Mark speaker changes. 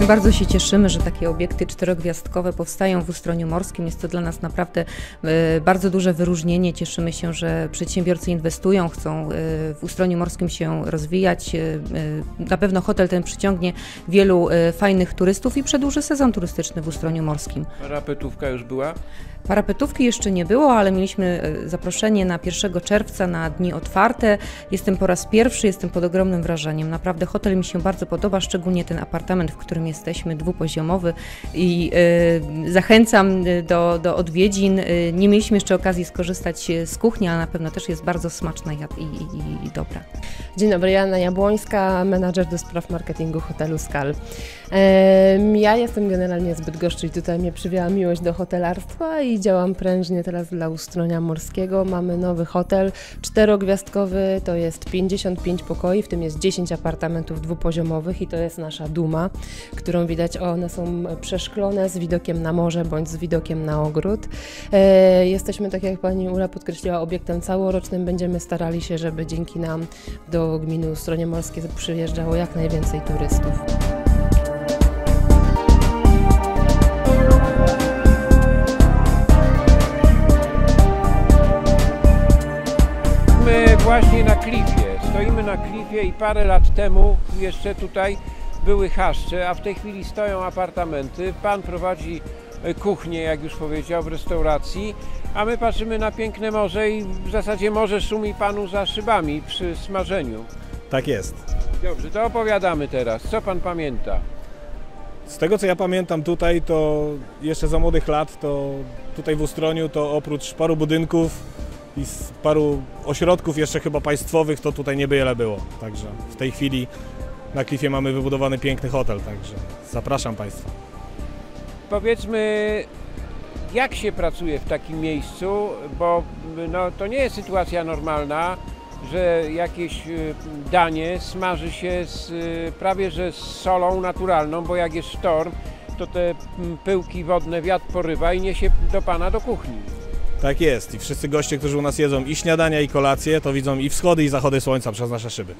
Speaker 1: My bardzo się cieszymy, że takie obiekty czterogwiazdkowe powstają w Ustroniu Morskim. Jest to dla nas naprawdę e, bardzo duże wyróżnienie. Cieszymy się, że przedsiębiorcy inwestują, chcą e, w Ustroniu Morskim się rozwijać. E, Na pewno hotel ten przyciągnie wielu fajnych turystów i przedłuży sezon turystyczny w Ustroniu Morskim.
Speaker 2: Parapetówka już była?
Speaker 1: Parapetówki jeszcze nie było, ale mieliśmy zaproszenie na 1 czerwca na dni otwarte. Jestem po raz pierwszy, jestem pod ogromnym wrażeniem. Naprawdę hotel mi się bardzo podoba, szczególnie ten apartament, w którym jesteśmy, dwupoziomowy i e, zachęcam e, do, do odwiedzin. E, nie mieliśmy jeszcze okazji skorzystać z kuchni, ale na pewno też jest bardzo smaczna i, i, i, dobra.
Speaker 3: Dzień dobry, Joanna Jabłońska, menadżer do spraw marketingu hotelu Skal. Ja jestem generalnie z Bydgoszczy i tutaj mnie przywiała miłość do hotelarstwa i działam prężnie teraz dla Ustronia Morskiego. Mamy nowy hotel czterogwiazdkowy, to jest 55 pokoi, w tym jest 10 apartamentów dwupoziomowych i to jest nasza duma, którą widać, one są przeszklone z widokiem na morze bądź z widokiem na ogród. E, Jesteśmy, tak jak pani Ula podkreśliła, obiektem całorocznym. Będziemy starali się, żeby dzięki nam do gminy Ustronie Morskie przyjeżdżało jak najwięcej turystów.
Speaker 2: Właśnie na klifie. Stoimy na klifie i parę lat temu jeszcze tutaj były chaszcze, a w tej chwili stoją apartamenty. Pan prowadzi e, kuchnię, jak już powiedział, w restauracji, a my patrzymy na piękne morze i w zasadzie morze szumi panu za szybami przy smażeniu.
Speaker 4: Tak jest.
Speaker 2: Dobrze, to opowiadamy teraz. Co pan pamięta?
Speaker 4: Z tego co ja pamiętam tutaj, to jeszcze za młodych lat, to tutaj w Ustroniu, to oprócz paru budynków i paru ośrodków jeszcze chyba państwowych, to tutaj nie byle było. Także w tej chwili na Klifie mamy wybudowany piękny hotel, także zapraszam Państwa.
Speaker 2: Powiedzmy, jak się pracuje w takim miejscu, bo no, to nie jest sytuacja normalna, że jakieś y, danie smaży się z, y, prawie że z solą naturalną, bo jak jest sztorm, to te mm, pyłki wodne wiatr porywa i niesie do Pana do kuchni.
Speaker 4: Tak jest i wszyscy goście, którzy u nas jedzą i śniadania i kolacje, to widzą i wschody i zachody słońca przez nasze szyby.